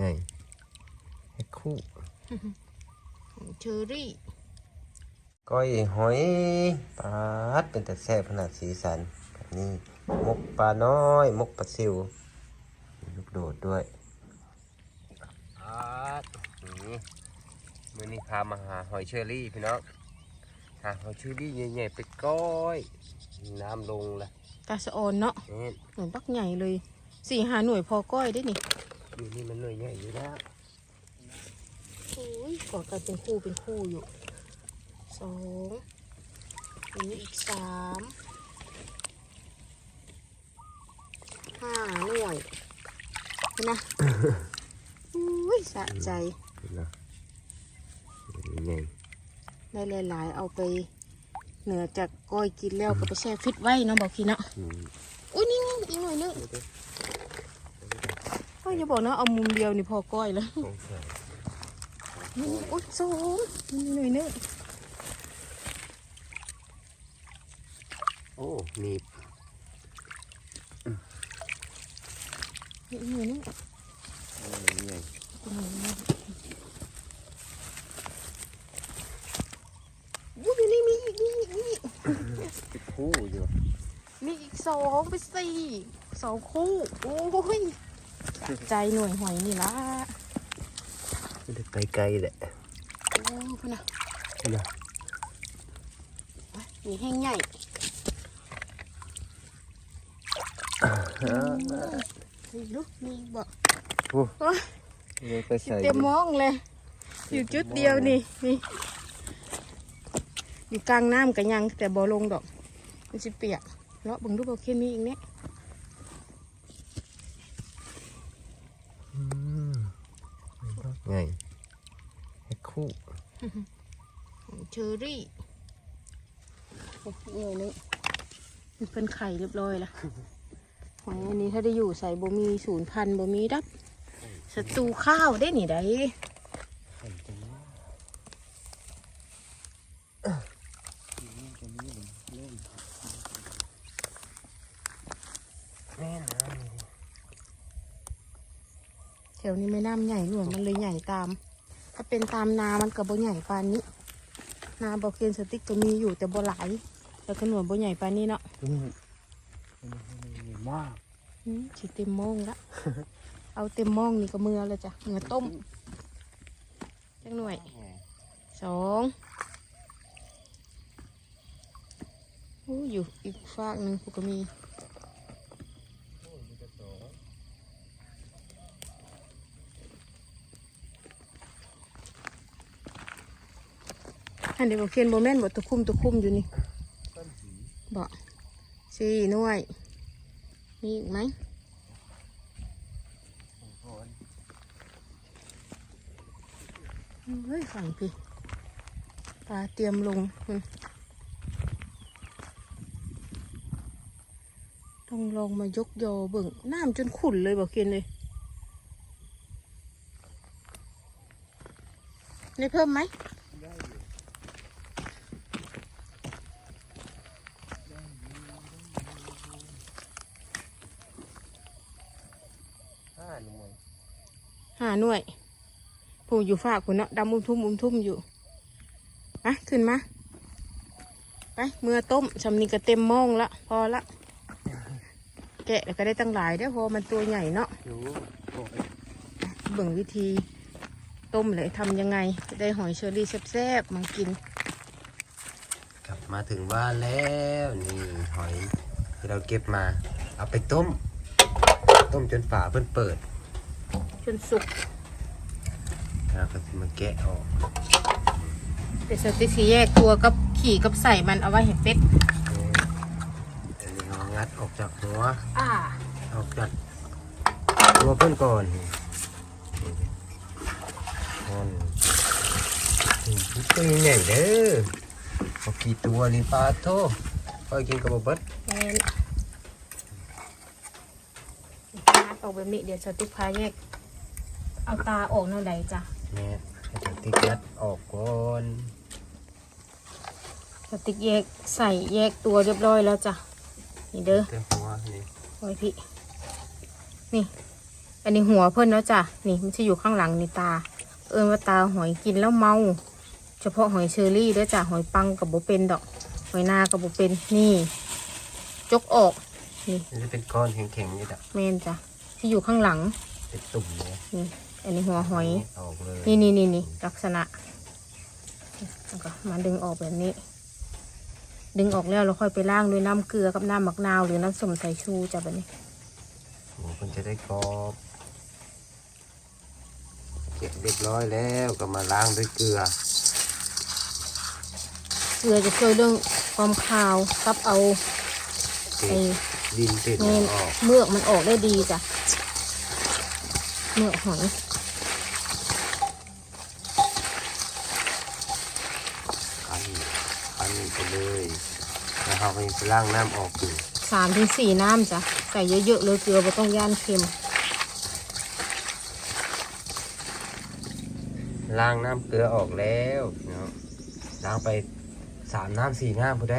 ไงเห็ดคู่เชอรี่ ก้อยหอยปลาดเป็นแต่แซ่บขนาดสีสันแบบนี้มกปลาน้อย มกปลาซิวมีลูกโดดด้วยปลาดนี่มือนี้พามาหาหอยเชอรี่พี่น้องหาหอยเชอรี่ใหญ่ๆไปก้อย น้ำลงละกาสะออนเนาะนี่เหมือนปักใหญ่เลยสี่หาหน่วยพอก้อยได้นี่ อยู่นี่มันหน่วยใหญ่อยู่แล้วโอ้ยกอดกันเป็นคู่เป็นคู่อยู่สองอันนี้อีกสามห้าหน่วยเห็นนะอุ้ยสะใจเห็นนะใหญ่ได้หลายๆเอาไปเหนือจากก้อยกินแล้วก็ไปแช่ฟิตไว้เนาะบอกพี่เนาะอืมอุ้ยนี่ไงอีกหน่อยนึงก็ อย่าบอกนะเอามุมเดียวนี่พอก้อยแล้วสงสัยนี่อุ้ยสองนี่หน่อยนึงโอ้มีนี่อีกหน่อยนึงอะไรใหญ่อีกหน่อยนึงอุ้ยนี่มีอีกมีอีกมีอีกติดคู่อยู่มีอีกสองไปสี่สองคู่ โอ้ย ใจหน่วยหอยนี่ละไม่ได้ไปไกลแหละโอ้พุ่นนะนะมีแห้งใหญ่นี่ลูกมีอีกบ่โอ้โอ้ยเลยไปใส่เต็มมองเลย อยู่จุดเดียวนี่นี่อยู่กลางน้ำกันยังแต่บ่ลงดอก มันสิเปียกเลาะเบิ่งดูบ่เคมีอีกเนี่ย อืมไงเห็ด คู่เชอรี่โอ้ยเงยนึงมันเป็นไข่เรียบร้อยละหอยอันนี้ถ้าได้อยู่ใส่บ่มีศูนย์พันบ่มีดับศัตรูข้าวได้นี่ได้แม่นะแถวนี้ไม่น้ำใหญ่หน่วยมันเลยใหญ่ตาม ถ้าเป็นตามนามันก็บ่ใหญ่ปานนี้ นาบ่เคนสติ๊กก็มีอยู่แต่บ่หลายแล้วก็หนวยบ่ใหญ่ปานนี้เนาะอืมมากอืมสิเต็มมองละเอาเต็มมองนี่ก็มือแล้วจ้ะมือต้มจังหน่วยสองโอ้อยู่อีกฝากหนึ่งพวกก็มี อั นเดี๋ยวกับเขียนโบแมนบทตะคุ่มตะคุ่มอยู่นี่บอกสี่หน่วยมีอีกไหมเฮ้ยฝั่งพี่ปลาเตรียมลงต้องลองมายกยอเบิ่งน้ำจนขุ่นเลยบอกเขียนเลยนี่เพิ่มไหม ห้าหน่วย หาหน่วยผู้อยู่ฝากคุณเนาะดำอุ้มทุ่มอุ้มทุ่มอยู่มาขึ้นมา ไปเมื่อต้มชำนี้ก็เต็มมองละพอละ แกะแล้วก็ได้ตั้งหลายเด้อพราะว่ามันตัวใหญ่เนาะอยู่โอ้ยเบิ่งวิธีต้มเลยทำยังไง ได้หอยเชอรี่แซ่บๆมากิน กลับมาถึงบ้านแล้วนี่หอยที่เราเก็บมา เอาไปต้ม ต้มจนฝาเพิ่นเปิด จนสุกแล้วก็มาแกะออกแต่สติสีแยกตัวกับขี่กับใส่มันเอาไว้ให้เป็ดอันนี้เรางัดออกจากหัว อ่าออกจากตัวเพิ่นก่อนนี่อนนี่ตัวใหญ่เด้อเอากี่ตัวนี่ปลาโทคอยกินกับบเบิดแม่นงัดออกแบบนี้เดี๋ยวสติพาแยก เอาตาออกเท่าใดจ้ะแม่ให้จะติดงัดออกก่อนสติ๊กแยกใส่แยกตัวเรียบร้อยแล้วจ้ะนี่เด้อเต็มหัวนี่ไว้พี่นี่ อันนี้หัวเพิ่นเนาะจ้ะนี่มันจะอยู่ข้างหลังนี่ตา เอิ้นว่าตาหอยกินแล้วเมา เฉพาะหอยเชอรี่เด้อจ้ะหอยปังกับโบเป็นดอก หอยนากับโบเป็นนี่ จกออกนี่มันจะเป็นก้อนแข็งๆนี่แหละเมนจ้ะที่อยู่ข้างหลัง เป็นตุ่มเนี่ยนี่ อันนี้หัวหอย ออกเลยนี่นี่นี่นี่ลักษณะแล้วก็มาดึงออกแบบนี้ ดึงออกแล้วเราค่อยไปล้างด้วยน้ำเกลือกับน้ำมะนาวหรือน้ำส้มสายชูจ้ะแบบนี้โอ้มันจะได้กรอบเก็บเรียบร้อยแล้วก็มาล้างด้วยเกลือ เกลือจะช่วยเรื่องความคาวกับเอาเก็ไอ้บดินติดเมมันนออก เมือกมันออกได้ดีจ้ะเมือกหอย คันคันไปเลยแล้วเรา ไปล้างน้ำออกอยู่สามถึงสี่น้ำจ้ะใส่เยอะๆเลยเกลือไม่ต้องย่านเค็ม ล้างน้ำเกลือออกแล้วเนาะล้างไปสามน้ำสี่น้ำผู้ใด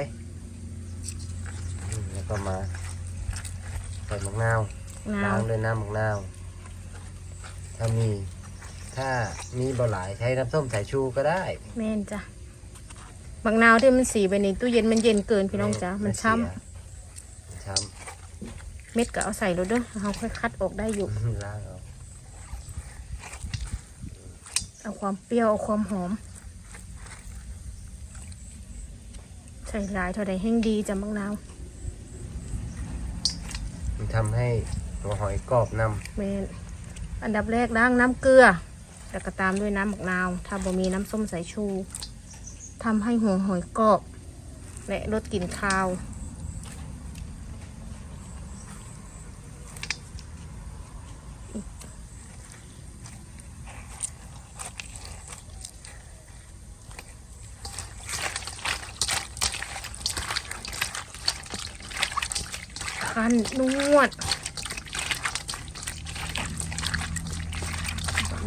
อืมแล้วก็มาใส่มะนาวนาล้าวงด้วยน้ำมะนาวถ้ามี ถ้ามีบ่หลายใช้น้ำส้มสายชูก็ได้ แม่นจ้ะ มะนาวที่มันสีไปในตู้เย็นมันเย็นเกินพี่น้องจ้ะมันช้ไเสียมันช้ำเม็ดก็เอาใส่รถเด้อเราค่อยคัดออกได้อยู่ำล้างเอาเอาความเปรี้ยวเอาความหอม ใส่หลายเท่าใดแห้งดีจ้ะมะนาวมันทำให้หัวหอยกรอบน้แม่นอันดับแรกล้างน้ำเกลือแล้วก็ตามด้วยน้ำมะนาว ถ้าบ่มีน้ำส้มสายชู ทำให้หัวหอยกรอบและลดกลิ่นคาว คันนวด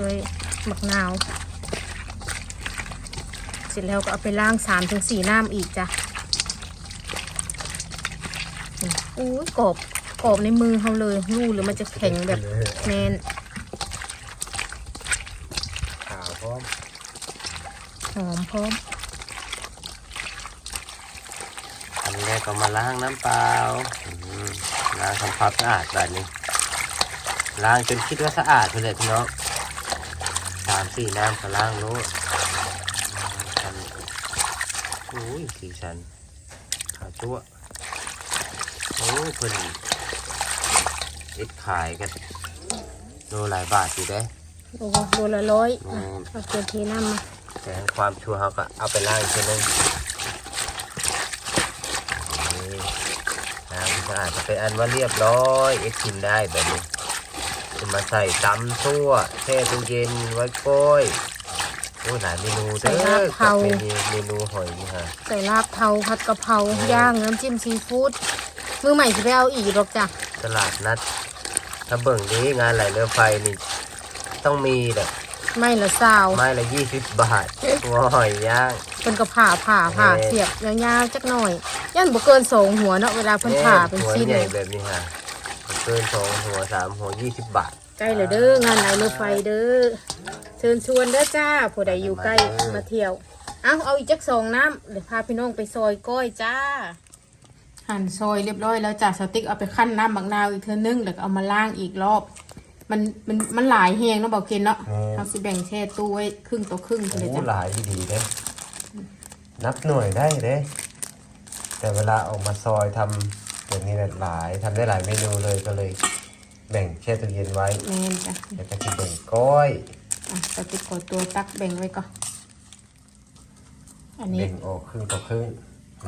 ด้วยมะนาว ร็จแล้วก็เอาไปล้างสามถึงสี่น้ำอีกจ้ะนี่อู้ยกรอบกรอบในมือเขาเลยรูหรือมันจะำแข็งแบบแมนขาวพร้อมหอมพร้อมอันแรกก็มาล้างน้ำเปล่าอืมล้างทำความสะอาดแบบนี้ล้างจนคิดว่าสะอาดเลยพี่น้องสามสี่น้ำก็ล้างรู้อันนี้ โอ้ยสีสันขาวตัวโอ้เพิ่นเอ็ดขายกันโลหลายบาทอยู่เด้โอ้โหโลละร้อยอือะมเอาเกลือเทน้ำมาแต่ความชัวร์เขาก็เอาไปล้างอีกทีนึงนี่ล้างสะอาดจะเป็นอันว่าเรียบร้อยเอ็ดกินได้แบบนี้จะมาใส่ตำซั่วแช่ตู้เย็นไว้ก้อย โอ้ยหลายเมนูเด้อกับเมนูเมนูหอยนี่ฮะใส่ลาบเทาผัดกะเพราย่างน้ำจิ้มซีฟู้ดมือใหม่จะไปเอาอีกหรอกจ้ะตลาดนัด ถ้าเบิ่งนี้งานไหลเรือไฟนี่ ต้องมีแหละไม่ละสาวไม้ละยี่สิบบาทหัวหอยย่างเพิ่นก็ผ่าผ่าผ่าเออเสียบยาวๆจักหน่อยย่านบ่เกินสองหัวเนาะเวลาเพิ่นผ่าเป็นหัวชิ้นใหญ่แบบนี้ฮะเกินสองหัวสามหัวยี่สิบบาท ใกล้เลยเด้องานไหนรถไฟเด้อ เชิญชวนเด้อจ้าผู้ใดอยู่ใกล้มาเด้อมาเที่ยว เอาเอาอีกจักสองน้ำเดี๋ยวพาพี่น้องไปซอยก้อยจ้า หั่นซอยเรียบร้อยแล้วจ้าสติ๊กเอาไปขั้นน้ำบักนาวอีกเทื่อนึงแล้วก็เอามาล้างอีกรอบ มันมันมันหลายแหงเนาะบอกเกณฑ์เนาะเราสิแบ่งแช่ตู้ไว้ครึ่งต่อครึ่งโอ้เลยโหจ้ะหลายที่ดีเด้นับหน่วยได้เด้ แต่เวลาออกมาซอยทำแบบนี้เนี่ยหลายทำได้หลายเมนูเลยก็เลย แบ่งแช่ตู้เย็นไว้ แม่นจ้ะแล้วก็จะแบ่งก้อย อะสติ๊กกดตัวตักแบ่งไว้ก่อน อันนี้แบ่งออกครึ่งต่อครึ่ง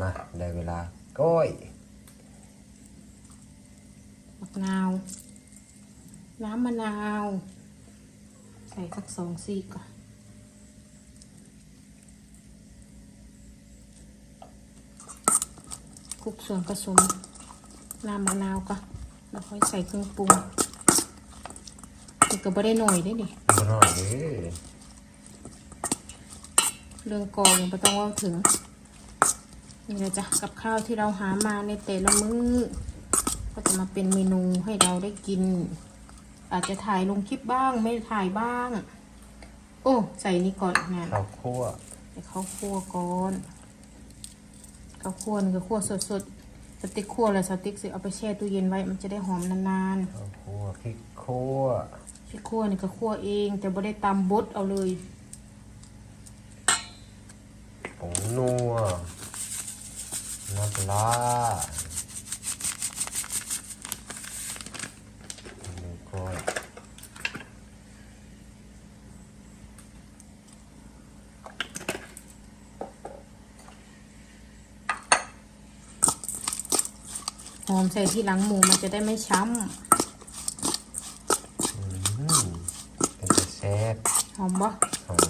มาได้เวลาก้อยมะนาว น้ำมะนาว ใส่สักสองซีกก่อนคลุกส่วนผสมน้ำมะนาวก่อนแล้วค่อยใส่เครื่องปรุง ก็ไม่ได้หน่อยได้ดิบ่น้อยเด้อเรื่องกองไม่ต้องเว่าถึง นี่เลยจ้ะกับข้าวที่เราหามาในแต่ละมื้อ ก็จะมาเป็นเมนูให้เราได้กิน อาจจะถ่ายลงคลิปบ้างไม่ถ่ายบ้าง โอ้ใส่นี่ก่อนนะข้าวคั่วใส่ข้าวคั่วก่อนข้าวคั่วนี่ก็คั่วสดๆสติ๊กคั่วแล้วสติ๊กสิเอาไปแช่ตู้เย็นไว้มันจะได้หอมนานๆข้าวคั่วพริกคั่ว ๆพริกคั่วนี่ก็คั่วเอง แต่บ่ได้ตำบดเอาเลยผงนัวน้ำปลาอันนี้ก็หอมใส่ที่หลังหมูมันจะได้ไม่ช้อืมเป็น แต่แซ่บำหอมบ่หอม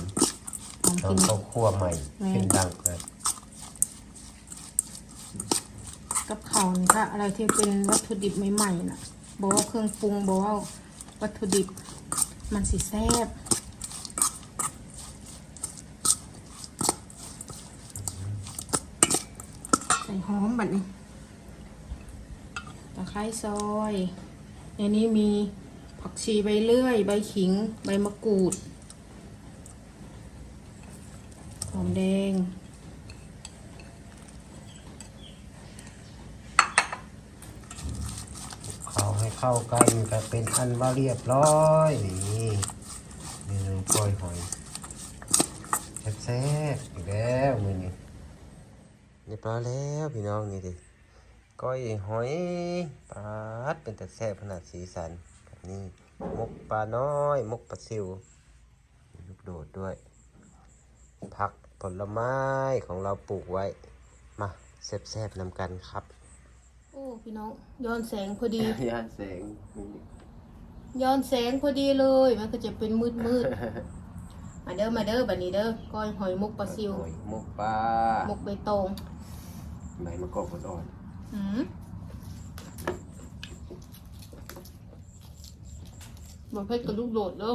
หอมกินน้ำข้าวคั่วใหม่แม่ เป็นดังเลยกับเขาวนี่ค่ะอะไรที่เป็นวัตถุดิบใหม่ๆน่ะบอกว่าเครื่องปรุงบอกว่าวัตถุดิบมันสิแซ่บใส่หอมแบบนี้ตะไคร้ซอยในนี้มี ผักชีใบเลื่อย ใบขิง ใบมะกรูด หอมแดงเข้าให้เข้ากันก็เป็นอันว่าเรียบร้อยนี่เมนูกล้อยหอยแซ่บๆอีกแล้วมือนี้เรียบร้อยแล้วพี่น้องนี่ดิก้อยหอยปลาดเป็นแต่แซ่บขนาดสีสัน นี้มกปลาน้อย มกปลาซิวมีลูกโดดด้วย ผักผลไม้ของเราปลูกไว้ มาแซ่บๆนำกันครับ โอ้พี่น้องย้อนแสงพอดียานแสงย้อนแสงพอดีเลย มันก็จะเป็นมืดมืดๆมาเด้อมาเด้อบัดนี้เด้อก้อยหอยมุกปลาซิวหอยมกปลามุกใบตองใบมะกอกอ่อนหืม บอกเพชรกับลูกโดดเด้อ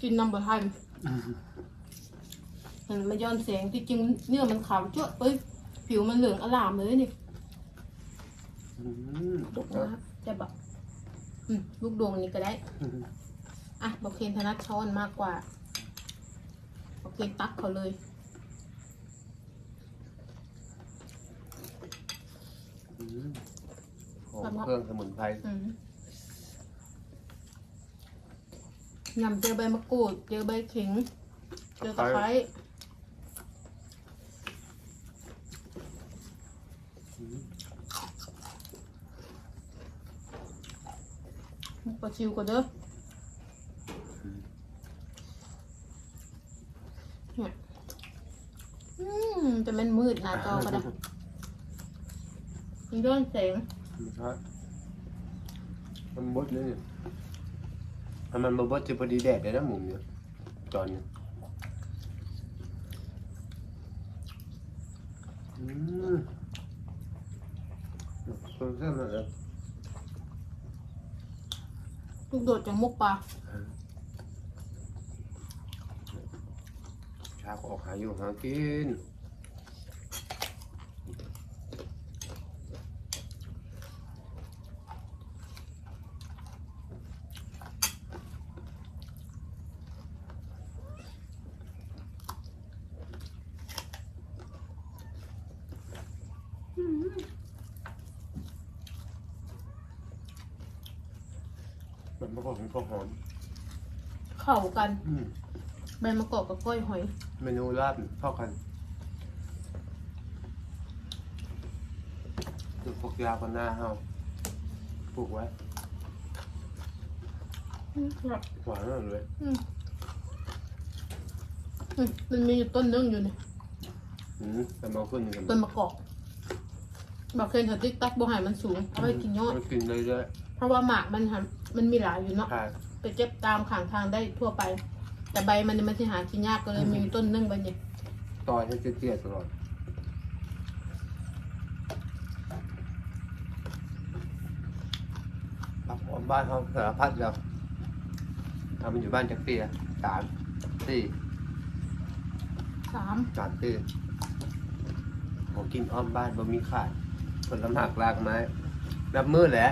กินน้ำบะทันเห็นมันย้อนแสงที่จริงเนื้อมันขาวจ้วะเอ้ย ผิวมันเหลืองอลามเลยนี่อืมดกนะจะแบบอืมลูกดวงนี้ก็ได้ อะบอกเคนธนัดช้อนมากกว่าบอกเคนตักเขาเลยอืม หอมเครื่องสมุนไพรอืมยำเจอใบมะกรูด เจอใบขิง เจอตะไคร้อืมปลาชิวก็เด้อเนี่ยอืมจะมันมืดหน้าจอก็ได้ มันย้อนแสง ไม่ใช่มันบดเลยเนี่ยถ้ามันบดจะพอดีแดดเลยนะหมุมเนี่ยจอนเนี่ยอืมเพิ่มเส้นมาแล้วลูกโดดจากมุกปลาชาก็ออกหาอยู่หากิน มันไม่ค่อยหอมก็หอมเข้ากันอืมใบมะกอกกับกล้อยหอย เมนูลาบเข้ากันคือพวกยาคนหน้าเฮาปลูกไว้อืมครับหวานมากเลยอืมอืมมันมีอยู่ต้นนึงอยู่นี่อืมแต่มาขึ้นกันต้นมะกอกบอกเคนถัดติ๊กตักบ่ใหายมันสูงเอาไว้กินยอดมันกินเลยด้วย เพราะว่าหมากมันหันมันมีหลายอยู่เนาะใช่ไปเก็บตามข้างทางได้ทั่วไป แต่ใบมันเนี่ยมันที่หากินยากก็เลยมีต้นนึงใบเนี่ยต่อยให้เตี้ยๆตลอดรับออกบ้านเขาสารพัดแล้วทำมันอยู่บ้านจักเตี้ยสามสี่สามสามสี่ของกินอ้อมบ้านบ่มีขาดผลไม้หลากไม้รับมือแหละ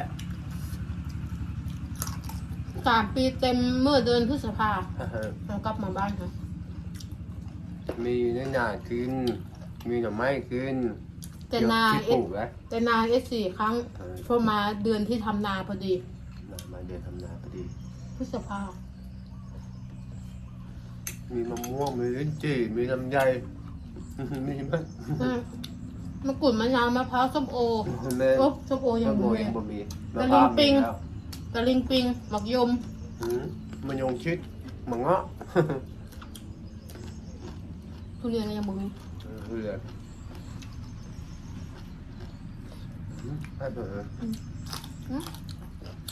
สามปีเต็มเมื่อเดือนพฤษภาเรากลับมาบ้านค่ะมีเนื้อหนากิน มีหน่อไม้กินแต่นาที่เอปสลูกแล้วแต่นาเอสสี่ครั้งเออพอมาเดือนที่ทำนาพอดีมาเดือนทำนาพอดี พฤษภามีมะม่วง มีลิ้นจี่ มีลำไย มีมั้ยอืมมะกรูดมะนาวมะพร้าวส้มโอแม่โอ้ส้มโอยัมะงม่วงมียังบ่มีตะมะพร้าวลิงปิงมีแล้ว ตะลิงปิงหมักยมอืมมะยงชิดมะเงาะ ทุเรียนยังบ่มีเออเรืออืมไปเถอะ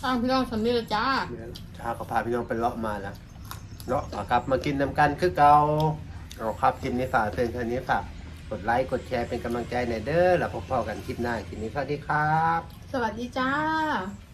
อ้าวพี่น้องสำนีละจ้าชาก็พาพี่น้องไปเลาะมาแล้วเลาะเอากลับมากินน้ำกันคือเก่าเอาครับคลิปนี้ฝากเพื่อนเท่านี้ฝากกดไลค์กดแชร์เป็นกำลังใจในอยเด้อแล้วพบกันคลิปหน้าคลิปนี้สวัสดีครับ สวัสดีจ้าส